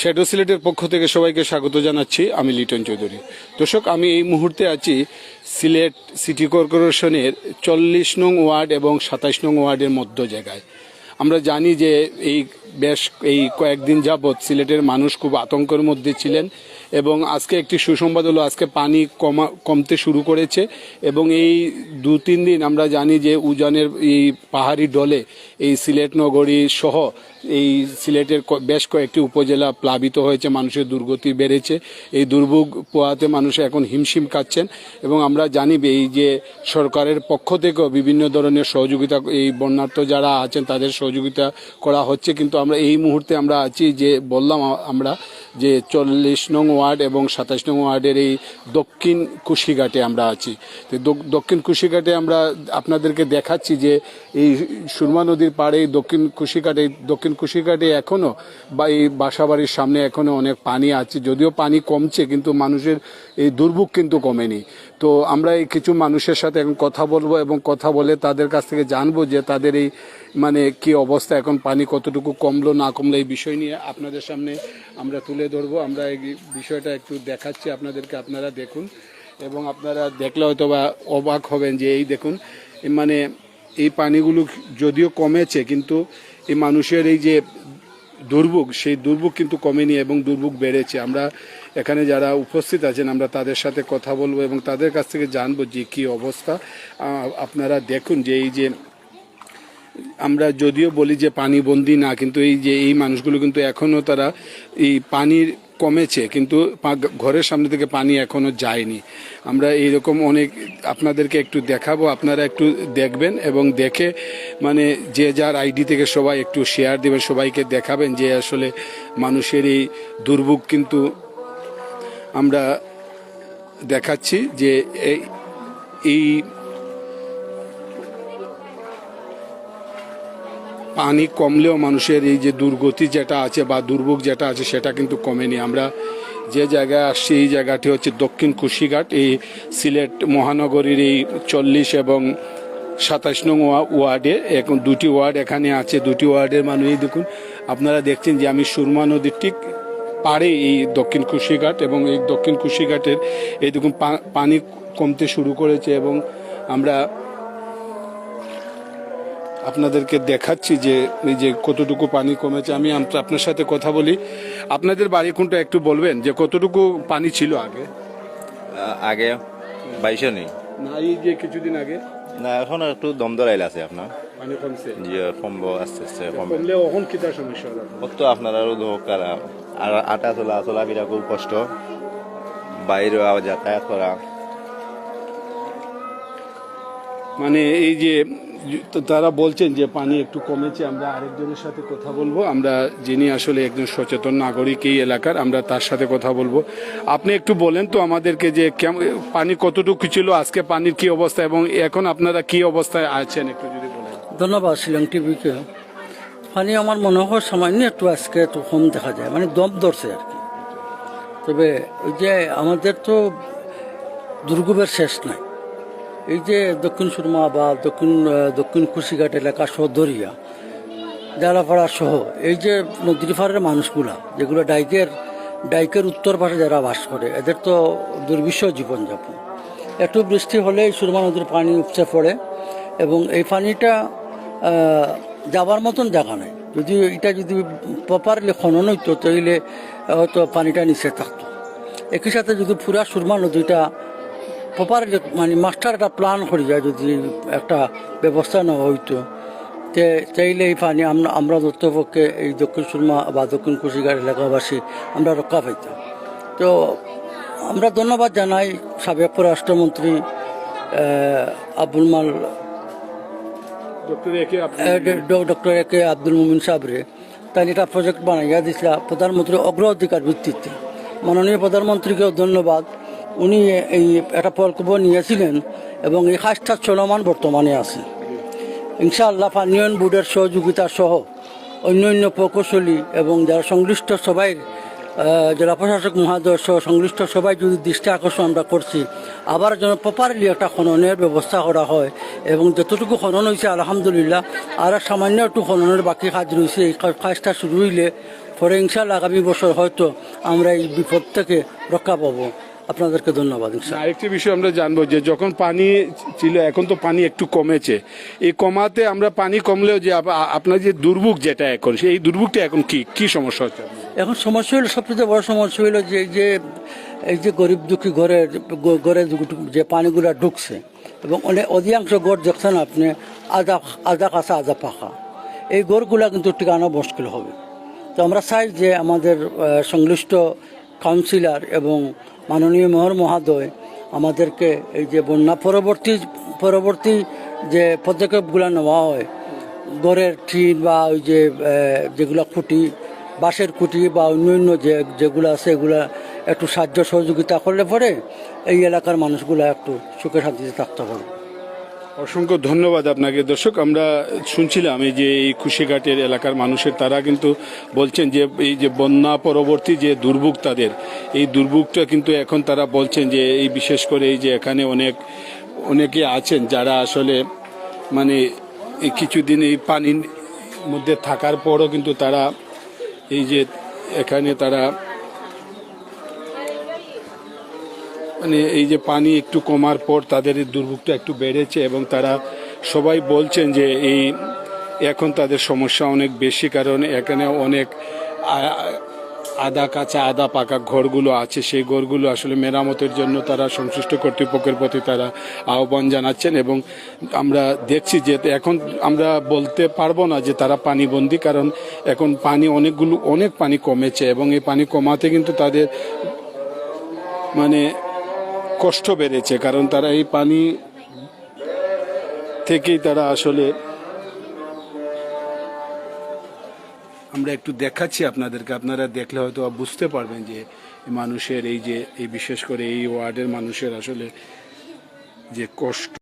Shadow সিলেটের পক্ষ থেকে সবাইকে স্বাগত জানাচ্ছি। আমি লিটন চৌধুরী। দর্শক, আমি এই মুহূর্তে আছি সিলেট সিটি কর্পোরেশনের চল্লিশ নং ওয়ার্ড এবং সাতাশ নং ওয়ার্ডের মধ্য জায়গায়। আমরা জানি যে এই বেশ এই কয়েকদিন যাবৎ সিলেটের মানুষ খুব আতঙ্কের মধ্যে ছিলেন এবং আজকে একটি সুসংবাদ হলো, আজকে পানি কমা, কমতে শুরু করেছে এবং এই দু তিন দিন আমরা জানি যে উজানের এই পাহাড়ি ডলে এই সিলেট নগরী সহ এই সিলেটের বেশ কয়েকটি উপজেলা প্লাবিত হয়েছে, মানুষের দুর্গতি বেড়েছে। এই দুর্ভোগ পোয়াতে মানুষ এখন হিমশিম খাচ্ছেন এবং আমরা জানি এই যে সরকারের পক্ষ থেকেও বিভিন্ন ধরনের সহযোগিতা, এই বন্যার্থ যারা আছেন তাদের সহযোগিতা করা হচ্ছে, কিন্তু আমরা এই মুহূর্তে আমরা আছি যে বললাম আমরা যে চল্লিশ নং ওয়ার্ড এবং সাতাশ নং ওয়ার্ডের এই দক্ষিণ কুশিঘাটে আমরা আছি। তো দক্ষিণ কুশিঘাটে আমরা আপনাদেরকে দেখাচ্ছি যে এই সুরমা নদীর পাড়ে দক্ষিণ কুশিঘাটে দক্ষিণ কুশিঘাটে এখনও বা এই বাসাবাড়ির সামনে এখনও অনেক পানি আছে। যদিও পানি কমছে, কিন্তু মানুষের এই দুর্ভোগ কিন্তু কমেনি। তো আমরা এই কিছু মানুষের সাথে এখন কথা বলব এবং কথা বলে তাদের কাছ থেকে জানব যে তাদের এই মানে কি অবস্থা, এখন পানি কতটুকু কমলো, না কমলো, এই বিষয় নিয়ে আপনাদের সামনে আমরা তুলে ধরবো। আমরা এই বিষয়টা একটু দেখাচ্ছি আপনাদেরকে, আপনারা দেখুন। এবং আপনারা দেখলে হয়তো বা অবাক হবেন যে এই দেখুন মানে এই পানিগুলো যদিও কমেছে, কিন্তু এই মানুষের এই যে দুর্ভোগ, সেই দুর্ভোগ কিন্তু কমেনি এবং দুর্ভোগ বেড়েছে। আমরা এখানে যারা উপস্থিত আছেন, আমরা তাদের সাথে কথা বলব এবং তাদের কাছ থেকে জানব যে কী অবস্থা। আপনারা দেখুন যে এই যে, আমরা যদিও বলি যে পানিবন্দি না, কিন্তু এই যে, এই মানুষগুলো কিন্তু এখনও তারা এই পানির কমেছে, কিন্তু ঘরের সামনে থেকে পানি এখনও যায়নি। আমরা এইরকম অনেক আপনাদেরকে একটু দেখাবো, আপনারা একটু দেখবেন এবং দেখে মানে যে যার আইডি থেকে সবাই একটু শেয়ার দেবেন, সবাইকে দেখাবেন যে আসলে মানুষের এই দুর্ভোগ কিন্তু আমরা দেখাচ্ছি যে এই- পানি কমলেও মানুষের এই যে দুর্গতি যেটা আছে বা দুর্ভোগ যেটা আছে, সেটা কিন্তু কমেনি। আমরা যে জায়গায় আসছি, এই জায়গাটি হচ্ছে দক্ষিণ কুশিঘাট। এই সিলেট মহানগরীর এই চল্লিশ এবং সাতাশ নং ওয়ার্ডে এখন দুটি ওয়ার্ড এখানে আছে। দুটি ওয়ার্ডের মানুষই দেখুন, আপনারা দেখছেন যে আমি সুরমা নদীর ঠিক পারে এই দক্ষিণ কুশিঘাট এবং এই দক্ষিণ কুশিঘাটের এই দেখুন পানি কমতে শুরু করেছে এবং আমরা আপনাদেরকে দেখাচ্ছি যে এই যে কতটুকু পানি কমেছে। আমি আপনার সাথে কথা বলি। আপনাদের বাড়ি কোনটা একটু বলবেন যে কতটুকু পানি ছিল আগে? আগে বাইশে নেই। না এই যে কিছুদিন আগে? না এখন একটু দম দরাইল আছে আপনার। পানি কমছে? কমবো আস্তে আস্তে কমবে। কমলে এখন কিতা সমস্যা হলো? কত আপনার আরও আর আটা চলা চলা বিরা খুব কষ্ট। বাইরে যাতায়াত করা। মানে এই যে তারা বলছেন যে পানি একটু কমেছে, আমরা আরেকজনের সাথে কথা বলব। আমরা যিনি আসলে একজন সচেতন নাগরিক এই এলাকার, আমরা তার সাথে কথা বলব। আপনি একটু বলেন তো আমাদেরকে যে কেম- পানি কতটুকু ছিল, আজকে পানির কি অবস্থা, এবং এখন আপনারা কি অবস্থায় আছেন, একটু যদি বলেন। ধন্যবাদ, শিলং টিভিকে। পানি আমার মনে হয় সামান্য একটু আজকে একটু কম দেখা যায় মানে দম ধরছে আর কি। তবে ওই যে আমাদের তো দুর্গবের শেষ নাই। এই যে দক্ষিণ সুরমা বা দক্ষিণ দক্ষিণ কুশিঘাট এলাকা সহ দরিয়া জালাপাড়া সহ, এই যে নদীর পাড়ের মানুষগুলা, যেগুলো ডাইকের ডাইকের উত্তর পাশে যারা বাস করে, এদের তো দুর্বিষহ জীবনযাপন। একটু বৃষ্টি হলে এই সুরমা নদীর পানি উপচে পড়ে এবং এই পানিটা যাবার মতন জায়গা নেই। যদি এটা যদি প্রপারলি খনন হইতো, তাহলে হয়তো পানিটা নিচে থাকতো। একই সাথে যদি পুরা সুরমা নদীটা প্রপারলি মানে মাস্টার একটা প্ল্যান করে যায় যদি একটা ব্যবস্থা নেওয়া হইতো। তে চাইলে এই পানি আমরা আমরা দত্তপক্ষে এই দক্ষিণ সুরমা বা দক্ষিণ কুশিঘাট এলাকাবাসী আমরা রক্ষা পাইতাম। তো আমরা ধন্যবাদ জানাই সাবেক পররাষ্ট্রমন্ত্রী আব্দুল মাল ডক্টর এ কে আব্দুল মুমিন। সাবরে। তাই এটা প্রজেক্ট বানাইয়া দিছিলা প্রধানমন্ত্রী অগ্রাধিকার ভিত্তিতে। মাননীয় প্রধানমন্ত্রীকেও ধন্যবাদ। উনি এই একটা প্রকল্প নিয়েছিলেন এবং এই কাজটা চলমান বর্তমানে আছে। ইনশাআল্লাহ পানীয়ন বোর্ডের সহযোগিতা সহ অন্য অন্য প্রকৌশলী এবং যারা সংশ্লিষ্ট সবাই জেলা প্রশাসক মহাদয় সহ সংশ্লিষ্ট সবাই যদি দৃষ্টি আকর্ষণ আমরা করছি, আবার যেন প্রপারলি একটা খননের ব্যবস্থা করা হয় এবং যতটুকু খনন হয়েছে, আলহামদুলিল্লাহ, আর সামান্য একটু খননের বাকি কাজ রয়েছে, এই কাজটা শুরু হইলে পরে ইনশাল্লাহ আগামী বছর হয়তো আমরা এই বিপদ থেকে রক্ষা পাবো। আপনাদেরকে ধন্যবাদ আরেকটি বিষয় আমরা জানব যে যখন পানি ছিল এখন তো পানি একটু কমেছে। এই কমাতে আমরা পানি কমলেও যে আপনার যে দুর্ভোগ যেটা এখন সেই দুর্ভোগটা এখন কি কি সমস্যা হচ্ছে? এখন সমস্যা হলো সবচেয়ে বড় সমস্যা হলো যে যে এই যে গরিব দুঃখী ঘরের গ- ঘরে যে- পানিগুলা ঢুকছে এবং অনেক অধিকাংশ ঘর দেখছেন আপনি আধা আধা কাঁচা আধা পাখা এই ঘরগুলা কিন্তু টিকানো মুশকিল হবে। তো আমরা চাই যে আমাদের সংশ্লিষ্ট কাউন্সিলর এবং মাননীয় মেয়র মহোদয় আমাদেরকে এই যে বন্যা পরবর্তী পরবর্তী যে পদক্ষেপগুলো নেওয়া হয়, গড়ের টিন বা ওই যে যেগুলা খুঁটি, বাঁশের খুঁটি বা অন্যান্য যে, যেগুলো আছে এগুলা একটু সাহায্য সহযোগিতা করলে পরে এই এলাকার মানুষগুলা একটু সুখে শান্তিতে থাকতে পারবে। অসংখ্য ধন্যবাদ আপনাকে। দর্শক, আমরা শুনছিলাম এই যে এই খুশিঘাটের এলাকার মানুষের, তারা কিন্তু বলছেন যে এই যে বন্যা পরবর্তী যে দুর্ভোগ তাদের, এই দুর্ভোগটা কিন্তু এখন তারা বলছেন যে এই বিশেষ করে এই যে এখানে অনেক, অনেকে আছেন যারা আসলে মানে এই কিছুদিন এই পানির মধ্যে থাকার পরও কিন্তু তারা এই যে এখানে তারা মানে এই যে পানি একটু কমার পর তাদের দুর্ভোগটা একটু বেড়েছে এবং তারা সবাই বলছেন যে এই এখন তাদের সমস্যা অনেক বেশি কারণ এখানে অনেক আদা কাঁচা আদা পাকা ঘরগুলো আছে। সেই ঘরগুলো আসলে মেরামতের জন্য তারা সংশ্লিষ্ট কর্তৃপক্ষের প্রতি তারা আহ্বান জানাচ্ছেন এবং আমরা দেখছি যে এখন আমরা বলতে পারব না যে তারা পানিবন্দী কারণ এখন পানি অনেকগুলো, অনেক পানি কমেছে এবং এই পানি কমাতে কিন্তু তাদের মানে কষ্ট বেড়েছে, কারণ তারা এই পানি থেকেই তারা আসলে আমরা একটু দেখাচ্ছি আপনাদেরকে। আপনারা দেখলে হয়তো বুঝতে পারবেন যে মানুষের এই যে, এই বিশেষ করে এই ওয়ার্ডের মানুষের আসলে যে কষ্ট।